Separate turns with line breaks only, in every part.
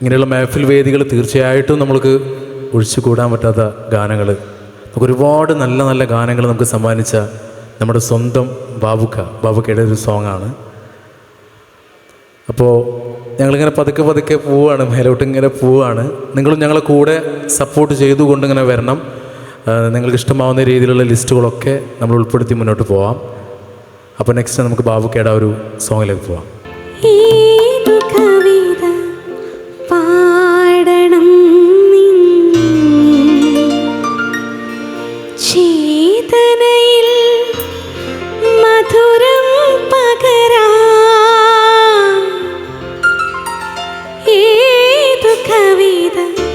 ഇങ്ങനെയുള്ള മേഫിൽ വേദികൾ തീർച്ചയായിട്ടും നമ്മൾക്ക് ഒഴിച്ചു കൂടാൻ പറ്റാത്ത ഗാനങ്ങൾ. നമുക്ക് ഒരുപാട് നല്ല നല്ല ഗാനങ്ങൾ നമുക്ക് സമ്മാനിച്ച നമ്മുടെ സ്വന്തം ബാബുക്ക. ബാബുക്കയുടെ ഒരു സോങ്ങാണ്. അപ്പോൾ ഞങ്ങളിങ്ങനെ പതുക്കെ പതുക്കെ പോവുകയാണ് മേലോട്ട് ഇങ്ങനെ പോവുകയാണ് നിങ്ങളും ഞങ്ങളെ കൂടെ സപ്പോർട്ട് ചെയ്തുകൊണ്ട് ഇങ്ങനെ വരണം. നിങ്ങൾക്ക് ഇഷ്ടമാവുന്ന രീതിയിലുള്ള ലിസ്റ്റുകളൊക്കെ നമ്മൾ ഉൾപ്പെടുത്തി മുന്നോട്ട് പോവാം. അപ്പോൾ നെക്സ്റ്റ് നമുക്ക് ബാബുക്കയുടെ ഒരു സോങ്ങിലേക്ക് പോവാം.
ഈ കവിത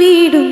വീടും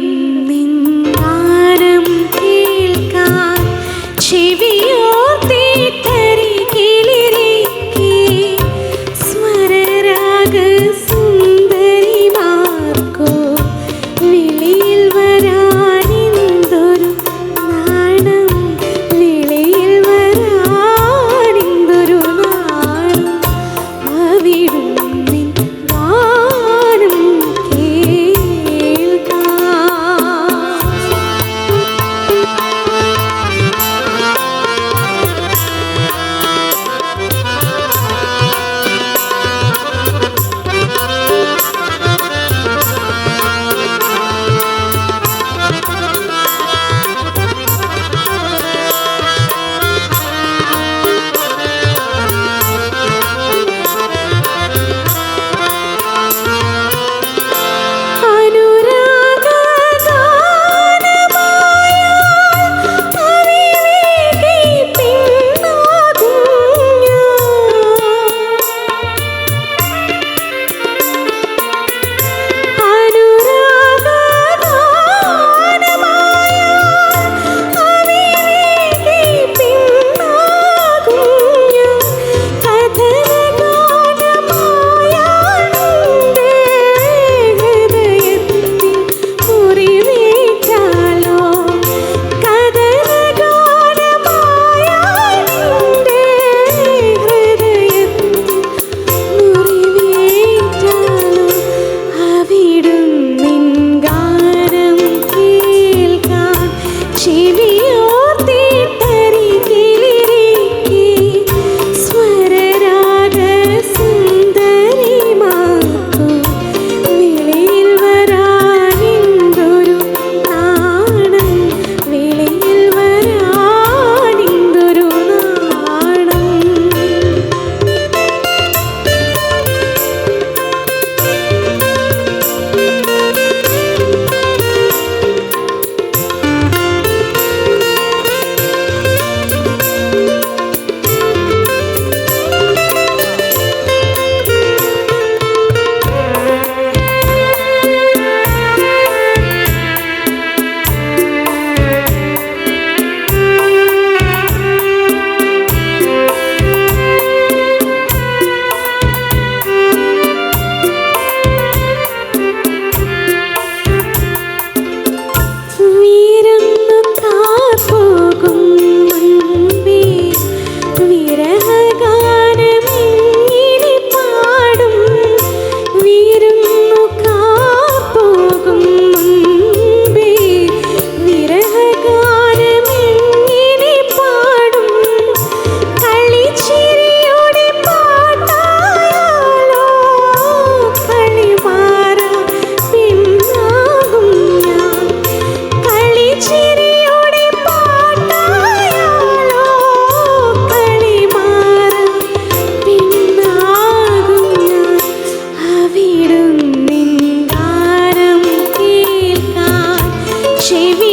she be